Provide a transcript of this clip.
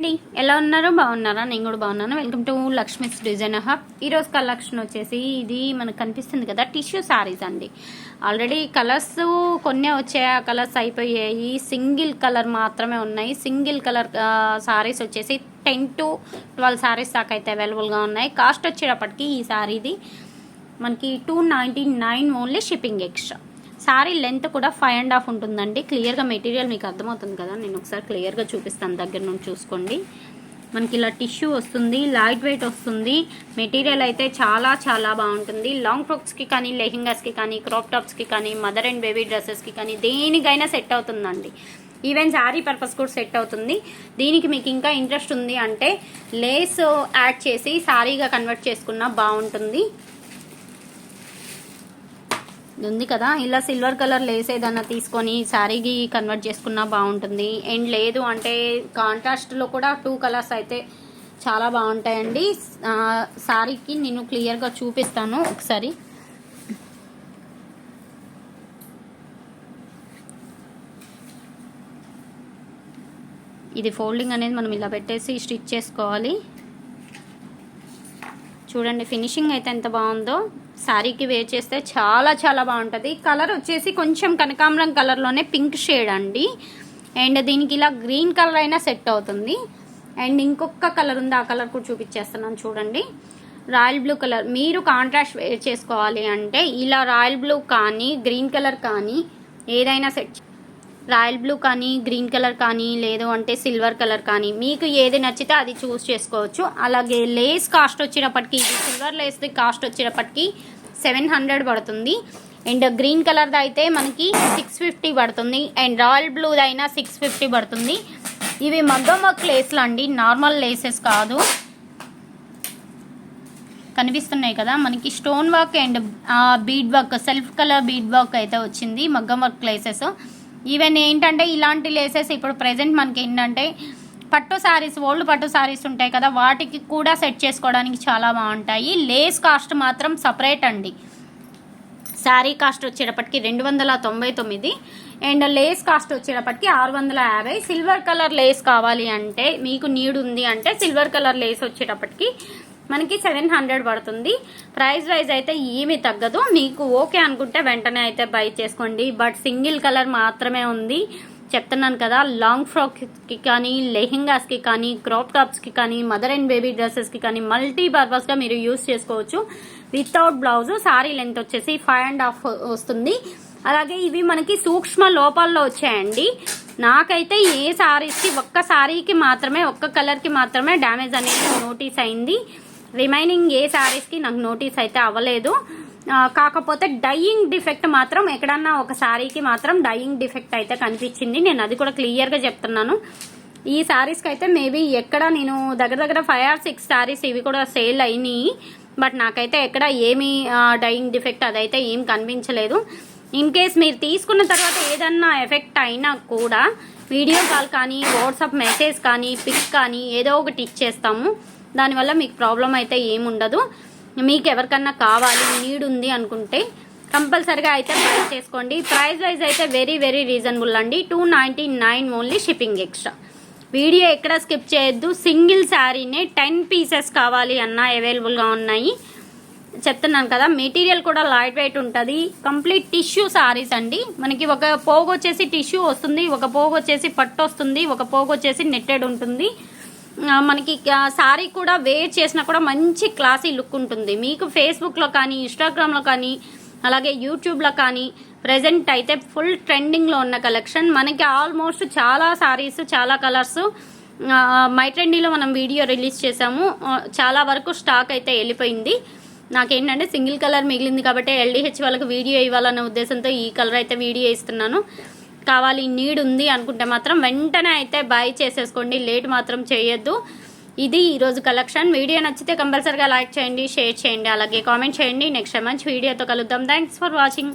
అండి ఎలా ఉన్నారు? బాగున్నారా? నేను కూడా బాగున్నాను. Welcome to Lakshmi's design hub ఈరోజు కలెక్షన్ వచ్చేసి ఇది మనకు కనిపిస్తుంది కదా టిష్యూ సారీస్ అండి. ఆల్రెడీ కలర్స్ కొన్ని వచ్చాయి. ఆ కలర్స్ అయిపోయాయి. సింగిల్ కలర్ మాత్రమే ఉన్నాయి. సింగిల్ కలర్ సారీస్ వచ్చేసి టెన్ టు ట్వెల్వ్ సారీస్ దాకా అయితే అవైలబుల్గా ఉన్నాయి. కాస్ట్ వచ్చేటప్పటికి ఈ సారీది మనకి two ninety nine only shipping extra sari length కూడా ఫైవ్ అండ్ హాఫ్ ఉంటుందండి. క్లియర్గా మెటీరియల్ మీకు అర్థమవుతుంది కదా? నేను ఒకసారి క్లియర్గా చూపిస్తాను దగ్గర నుండి చూసుకోండి. మనకి ఇలా టిష్యూ వస్తుంది లైట్ వెయిట్ వస్తుంది. మెటీరియల్ అయితే చాలా చాలా బాగుంటుంది. లాంగ్ ఫ్రాక్స్కి కానీ లెహింగాస్కి కానీ క్రాప్ టాప్స్కి కానీ మదర్ అండ్ బేబీ డ్రెస్సెస్కి కానీ దేనికైనా సెట్ అవుతుందండి. ఈవెన్ శారీ పర్పస్ కూడా సెట్ అవుతుంది. దీనికి మీకు ఇంకా ఇంట్రెస్ట్ ఉంది అంటే లేస్ యాడ్ చేసి శారీగా కన్వర్ట్ చేసుకున్నా బాగుంటుంది. ఉంది కదా. ఇలా సిల్వర్ కలర్ లేస్ ఏదన్నా తీసుకొని శారీకి కన్వర్ట్ చేసుకున్నా బాగుంటుంది. అండ్ లేదు అంటే కాంట్రాస్ట్లో కూడా టూ కలర్స్ అయితే చాలా బాగుంటాయండి. శారీకి నేను క్లియర్గా చూపిస్తాను ఒకసారి. ఇది ఫోల్డింగ్ అనేది మనం ఇలా పెట్టేసి స్టిచ్ చేసుకోవాలి. చూడండి ఫినిషింగ్ అయితే ఎంత బాగుందో. శారీకి వేర్ చేస్తే చాలా చాలా బాగుంటుంది. కలర్ వచ్చేసి కొంచెం కనకాంబరం కలర్లోనే పింక్ షేడ్ అండి. అండ్ దీనికి ఇలా గ్రీన్ కలర్ అయినా సెట్ అవుతుంది. అండ్ ఇంకొక కలర్ ఉంది ఆ కలర్ కూడా చూపించేస్తున్నాను చూడండి. రాయల్ బ్లూ కలర్ మీరు కాంట్రాస్ట్ వేర్ చేసుకోవాలి అంటే ఇలా రాయల్ బ్లూ కానీ గ్రీన్ కలర్ కానీ ఏదైనా సెట్ రాయల్ బ్లూ కానీ గ్రీన్ కలర్ కానీ లేదు అంటే సిల్వర్ కలర్ కానీ మీకు ఏది నచ్చితే అది చూస్ చేసుకోవచ్చు. అలాగే లేస్ కాస్ట్ వచ్చేటప్పటికి ఇది సిల్వర్ లేస్ కాస్ట్ వచ్చేటప్పటికి సెవెన్ హండ్రెడ్ పడుతుంది. అండ్ గ్రీన్ కలర్ది అయితే మనకి సిక్స్ ఫిఫ్టీ పడుతుంది. అండ్ రాయల్ బ్లూది అయినా సిక్స్ ఫిఫ్టీ పడుతుంది. ఇవి మగ్గం వర్క్ లేస్లు అండి. నార్మల్ లేసెస్ కాదు. కనిపిస్తున్నాయి కదా. మనకి stone work and bead work self colour bead work అయితే వచ్చింది. మగ్గం వర్క్ లేసెస్. ఈవెన్ ఏంటంటే ఇలాంటి లేసెస్ ఇప్పుడు ప్రజెంట్ మనకి ఏంటంటే పట్టు శారీస్ ఓల్డ్ పట్టు శారీస్ ఉంటాయి కదా వాటికి కూడా సెట్ చేసుకోవడానికి చాలా బాగుంటాయి. లేస్ కాస్ట్ మాత్రం సపరేట్ అండి. శారీ కాస్ట్ వచ్చేటప్పటికి రెండు వందల తొంభై తొమ్మిది అండ్ లేస్ కాస్ట్ వచ్చేటప్పటికి ఆరు వందల యాభై. సిల్వర్ కలర్ లేస్ కావాలి అంటే మీకు నీడ్ ఉంది అంటే సిల్వర్ కలర్ లేస్ వచ్చేటప్పటికి మనకి సెవెన్ హండ్రెడ్ పడుతుంది. ప్రైస్ వైజ్ అయితే ఏమీ తగ్గదు. మీకు ఓకే అనుకుంటే వెంటనే అయితే బై చేసుకోండి. బట్ సింగిల్ కలర్ మాత్రమే ఉంది. చెప్తున్నాను కదా లాంగ్ ఫ్రాక్స్కి కానీ లెహెంగాస్కి కానీ క్రాప్ టాప్స్కి కానీ మదర్ అండ్ బేబీ డ్రెస్సెస్కి కానీ మల్టీ పర్పస్గా మీరు యూస్ చేసుకోవచ్చు. వితౌట్ బ్లౌజ్ సారీ లెంత్ వచ్చేసి ఫైవ్ అండ్ హాఫ్ వస్తుంది. అలాగే ఇవి మనకి సూక్ష్మ లోపాల్లో వచ్చాయండి. నాకైతే ఏ సారీస్కి ఒక్క సారీకి మాత్రమే ఒక్క కలర్కి మాత్రమే డ్యామేజ్ అనేది నోటీస్ అయింది. రిమైనింగ్ ఏ శారీస్కి నాకు నోటీస్ అయితే అవ్వలేదు. కాకపోతే డైయింగ్ డిఫెక్ట్ మాత్రం ఎక్కడన్నా ఒక శారీకి మాత్రం డైయింగ్ డిఫెక్ట్ అయితే కనిపించింది. నేను అది కూడా క్లియర్గా చెప్తున్నాను. ఈ శారీస్కి అయితే మేబీ ఎక్కడ నేను దగ్గర దగ్గర ఫైవ్ ఆర్ సిక్స్ శారీస్ ఇవి కూడా సేల్ అయినాయి. బట్ నాకైతే ఎక్కడ ఏమీ డైయింగ్ డిఫెక్ట్ అదైతే ఏం కనిపించలేదు. ఇన్ కేస్ మీరు తీసుకున్న తర్వాత ఏదన్నా ఎఫెక్ట్ అయినా కూడా వీడియో కాల్ కానీ వాట్సాప్ మెసేజ్ కానీ పిక్ కానీ ఏదో ఒకటి ఇచ్చేస్తాము. దానివల్ల మీకు ప్రాబ్లం అయితే ఏముండదు మీకు ఎవరికన్నా కావాలి నీడ్ ఉంది అనుకుంటే కంపల్సరిగా అయితే బై చేసుకోండి. ప్రైస్ వైజ్ అయితే వెరీ వెరీ రీజనబుల్ అండి. Two ninety nine only shipping extra video ఎక్కడ స్కిప్ చేయొద్దు. సింగిల్ శారీనే టెన్ పీసెస్ కావాలి అన్న అవైలబుల్గా ఉన్నాయి. చెప్తున్నాను కదా మెటీరియల్ కూడా లైట్ వెయిట్ ఉంటుంది. కంప్లీట్ టిష్యూ సారీస్ అండి. మనకి ఒక పోగు వచ్చేసి టిష్యూ వస్తుంది ఒక పోగు వచ్చేసి పట్టు వస్తుంది ఒక పోగు వచ్చేసి నెట్టెడ్ ఉంటుంది. మనకి సారీ కూడా వేర్ చేసినా కూడా మంచి క్లాసీ లుక్ ఉంటుంది. మీకు ఫేస్బుక్లో కానీ ఇన్స్టాగ్రామ్లో కానీ అలాగే యూట్యూబ్లో కానీ ప్రజెంట్ అయితే ఫుల్ ట్రెండింగ్లో ఉన్న కలెక్షన్. మనకి ఆల్మోస్ట్ చాలా సారీస్ చాలా కలర్స్ మై ట్రెండీలో మనం వీడియో రిలీజ్ చేసాము చాలా వరకు స్టాక్ అయితే వెళ్ళిపోయింది. నాకేంటంటే సింగిల్ కలర్ మిగిలింది కాబట్టి ఎల్డిహెచ్ వాళ్ళకి వీడియో ఇవ్వాలనే ఉద్దేశంతో ఈ కలర్ అయితే వీడియో ఇస్తున్నాను. కావాలి నీడ్ ఉంది అనుకుంటే మాత్రం వెంటనే అయితే బై చేసేసుకోండి. లేట్ మాత్రం చేయొద్దు. ఇది ఈరోజు కలెక్షన్ వీడియో నచ్చితే కంపల్సరిగా లైక్ చేయండి షేర్ చేయండి అలాగే కామెంట్ చేయండి. నెక్స్ట్ మంచి వీడియోతో కలుద్దాం. Thanks for watching